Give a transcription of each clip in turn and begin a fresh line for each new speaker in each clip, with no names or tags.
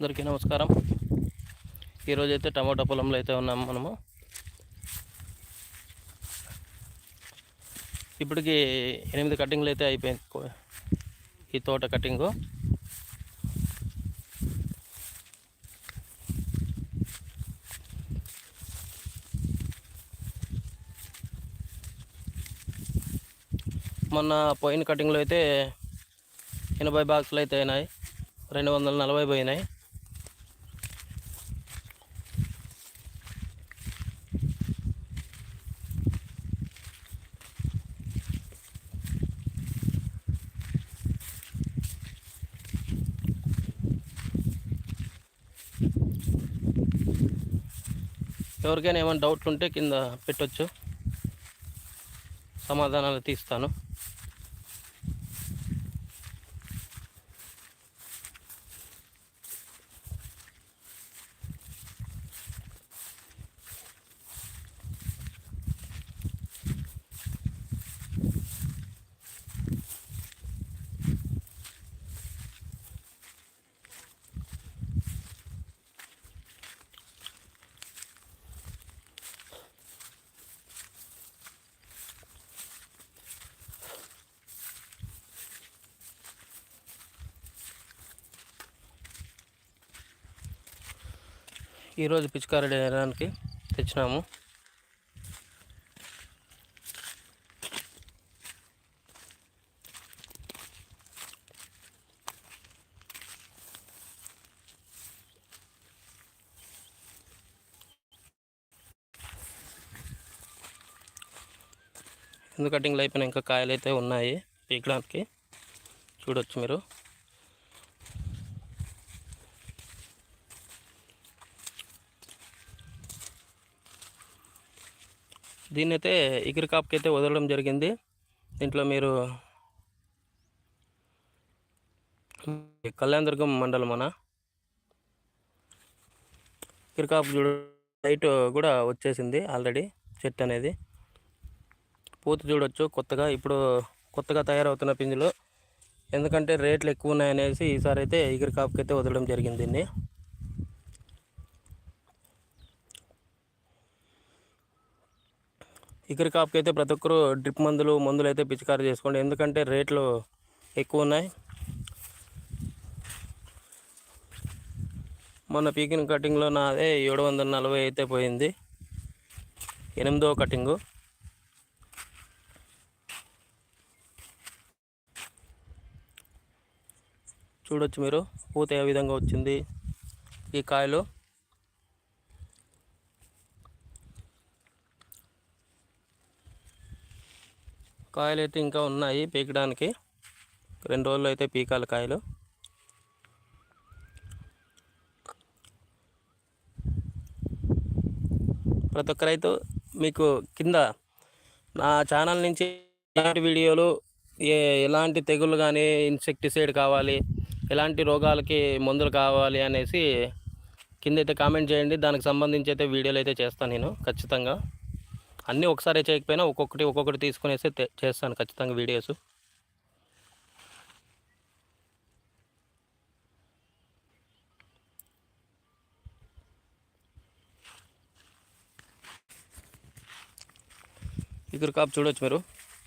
అందరికీ నమస్కారం. ఈరోజు అయితే టమాటా పొలంలో అయితే ఉన్నాము మనము. ఇప్పటికి ఎనిమిది కటింగ్లు అయితే అయిపోయింది. ఈ తోట కటింగు మొన్న పోయిన కటింగ్లో అయితే ఎనభై బాక్సులు అయితే అయినాయి. రెండు వందల నలభై పోయినాయి. ఎవరికైనా ఏమైనా డౌట్లు ఉంటే కింద పెట్టొచ్చు. సమాధానాలు తీస్తాను. ఈరోజు పిచికారీ చేయడానికి తెచ్చినాము. ఎందుకటింగ్లో కటింగ్లు ఇంకా కాయలు అయితే ఉన్నాయి పీకడానికి. చూడొచ్చు మీరు. దీన్ని అయితే ఇగిరి కాపుకి అయితే వదలడం జరిగింది. దీంట్లో మీరు కళ్యాణదుర్గం మండలం మన ఎగిరికాపు చూడ లైట్ కూడా వచ్చేసింది ఆల్రెడీ చెట్టు అనేది. పూత చూడొచ్చు కొత్తగా ఇప్పుడు కొత్తగా తయారవుతున్న పింజలు. ఎందుకంటే రేట్లు ఎక్కువ ఉన్నాయనేసి ఈసారి అయితే ఇగిరి కాపుకి అయితే వదలడం జరిగింది దీన్ని. ఇక్కడి కాపుకి అయితే ప్రతి ఒక్కరు డ్రిప్ మందులు మందులు అయితే పిచికారీ చేసుకోండి. ఎందుకంటే రేట్లు ఎక్కువ ఉన్నాయి మొన్న పీకిన కటింగ్లో నాదే ఏడు వందల నలభై అయితే పోయింది. ఎనిమిదో కటింగు. చూడొచ్చు మీరు పూత ఏ విధంగా వచ్చింది ఈ కాయలు. కాయలు అయితే ఇంకా ఉన్నాయి పీకడానికి. రెండు రోజులు అయితే పీకాలి కాయలు. ప్రతి ఒక్క రైతు మీకు కింద నా ఛానల్ నుంచి ఇలాంటి వీడియోలు ఏ ఎలాంటి తెగుళ్ళు కానీ ఇన్సెక్టిసైడ్ కావాలి ఎలాంటి రోగాలకి మందులు కావాలి అనేసి కింద అయితే కామెంట్ చేయండి. దానికి సంబంధించి అయితే వీడియోలు అయితే చేస్తాను నేను ఖచ్చితంగా. అన్నీ ఒకసారి చేయకపోయినా ఒక్కొక్కటి ఒక్కొక్కటి తీసుకునేసి చేస్తాను ఖచ్చితంగా వీడియోస్. ఎగురు కాపు చూడొచ్చు మీరు.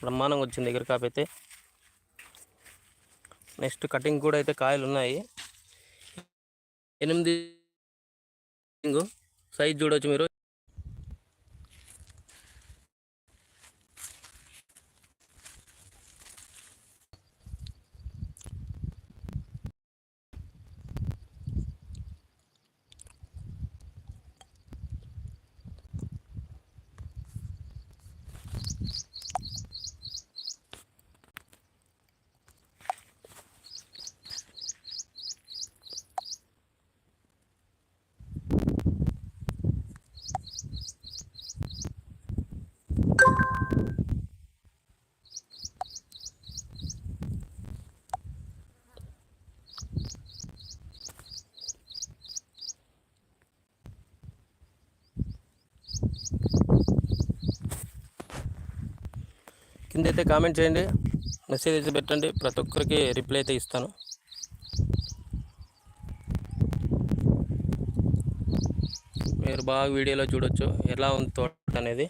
బ్రహ్మాండంగా వచ్చింది ఇగురు కాపు అయితే. నెక్స్ట్ కటింగ్ కూడా అయితే కాయలు ఉన్నాయి. ఎనిమిది సైజ్ చూడవచ్చు మీరు. కింద అయితే కామెంట్ చేయండి. మెసేజ్ అయితే పెట్టండి. ప్రతి ఒక్కరికి రిప్లై అయితే ఇస్తాను. మీరు బాగా వీడియోలో చూడొచ్చు. ఎలా ఉంది తోట అనేది?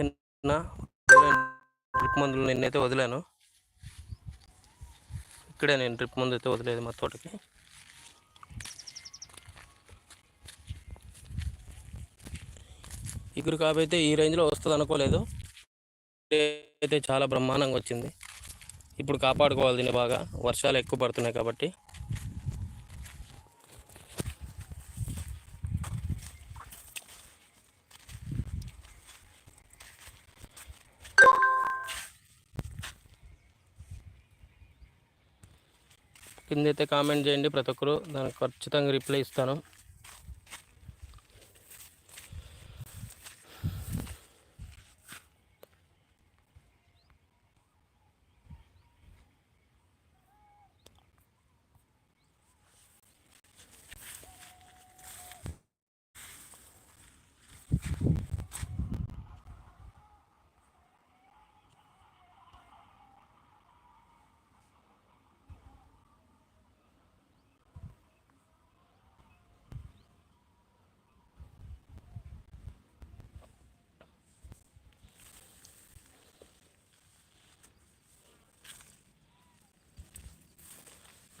నిన్న డ్రిప్ మందులు నిన్నైతే వదిలాను. ఇక్కడే నేను ట్రిప్ ముందు అయితే వదిలేదు మా తోటకి. ఇగురు కాపైతే ఈ రేంజ్లో వస్తుంది అనుకోలేదు. అయితే చాలా బ్రహ్మాండంగా వచ్చింది. ఇప్పుడు కాపాడుకోవాలి దీన్ని బాగా. వర్షాలు ఎక్కువ పడుతున్నాయి కాబట్టి. కింద అయితే కామెంట్ చేయండి ప్రతి ఒక్కరు. దానికి ఖచ్చితంగా రిప్లై ఇస్తాను.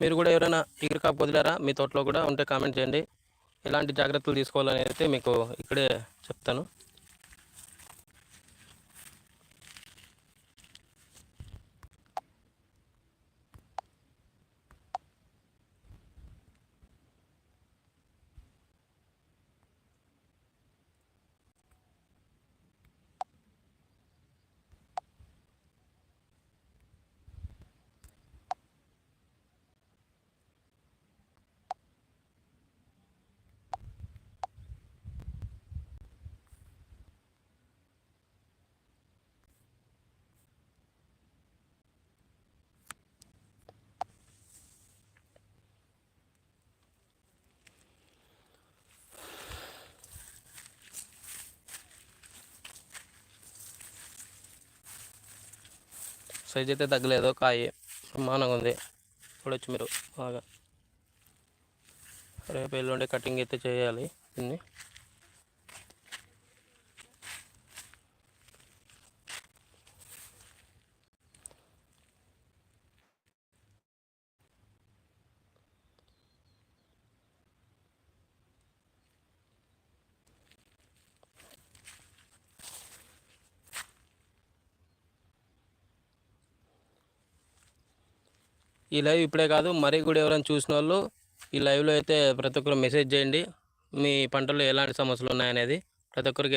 మీరు కూడా ఎవరైనా ఎగురు కాపు వదిలారా మీ తోటలో కూడా ఉంటే కామెంట్ చేయండి. ఎలాంటి జాగ్రత్తలు తీసుకోవాలని అయితే మీకు ఇక్కడే చెప్తాను. సైజ్ అయితే తగ్గలేదు కాయ బ్రహ్మాండంగా ఉంది. చూడొచ్చు మీరు బాగా రేపు ఎల్లుండి కటింగ్ అయితే చేయాలి దీన్ని. ఈ లైవ్ ఇప్పుడే కాదు మరి కూడా ఎవరైనా చూసిన వాళ్ళు ఈ లైవ్లో అయితే ప్రతి ఒక్కరు మెసేజ్ చేయండి. మీ పంటలో ఎలాంటి సమస్యలు ఉన్నాయనేది ప్రతి ఒక్కరికి